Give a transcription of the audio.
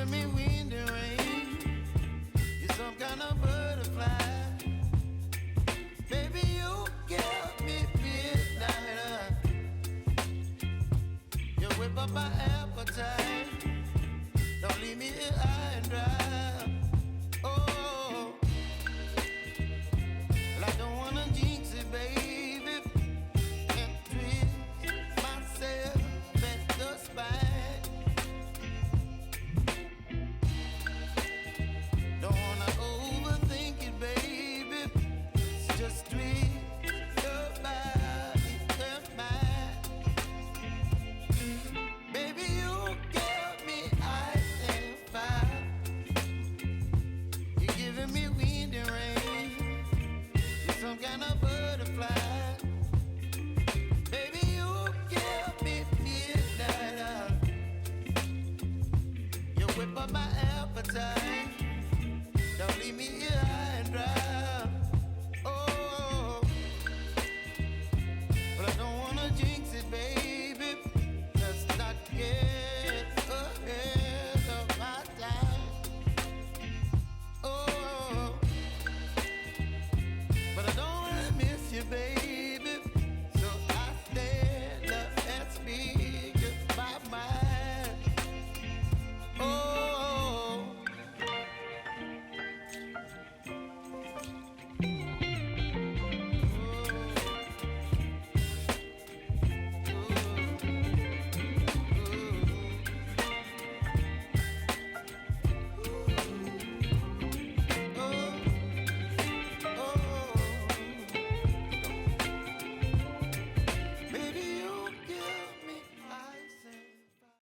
You're some kind of butterfly. Baby, you me midnight. You whip up my appetite. Don't leave me here high and dry. Oh. some kind of butterfly. Baby, you give me You whip up my appetite. Don't leave me here high and dry.